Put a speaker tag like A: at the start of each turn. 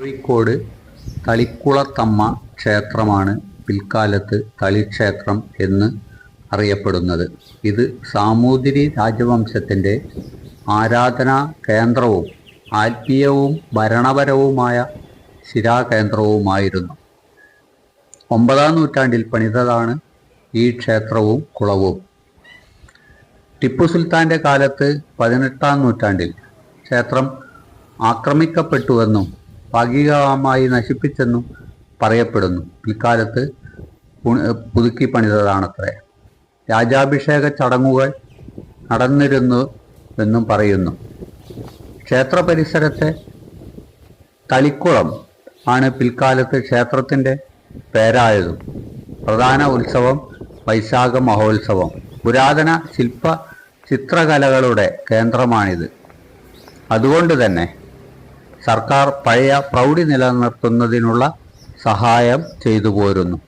A: കോഴിക്കോട് തളിക്കുളത്തമ്മ ക്ഷേത്രമാണ് പിൽക്കാലത്ത് തളിക്ഷേത്രം എന്ന് അറിയപ്പെടുന്നത്. ഇത് സാമൂതിരി രാജവംശത്തിന്റെ ആരാധനാ കേന്ദ്രവും ആത്മീയവും ഭരണപരവുമായ ശിരാകേന്ദ്രവുമായിരുന്നു ഒമ്പതാം നൂറ്റാണ്ടിൽ പണിതതാണ് ഈ ക്ഷേത്രവും കുളവും. ടിപ്പു സുൽത്താന്റെ കാലത്ത് പതിനെട്ടാം നൂറ്റാണ്ടിൽ ക്ഷേത്രം ആക്രമിക്കപ്പെട്ടുവെന്നും ഭാഗികമായി നശിപ്പിച്ചെന്നും പറയപ്പെടുന്നു. പിൽക്കാലത്ത് പുതുക്കി പണിതതാണത്രേ. രാജാഭിഷേക ചടങ്ങുകൾ നടന്നിരുന്നു എന്നും പറയുന്നു. ക്ഷേത്ര പരിസരത്തെ തളിക്കുളം ആണ് പിൽക്കാലത്ത് ക്ഷേത്രത്തിന്റെ പേരായതും. പ്രധാന ഉത്സവം വൈശാഖ മഹോത്സവം. പുരാതന ശില്പ ചിത്രകലകളുടെ കേന്ദ്രമാണിത്. അതുകൊണ്ട് തന്നെ സർക്കാർ പഴയ പ്രൗഢി നിലനിർത്തുന്നതിനുള്ള സഹായം ചെയ്തു പോരുന്നു.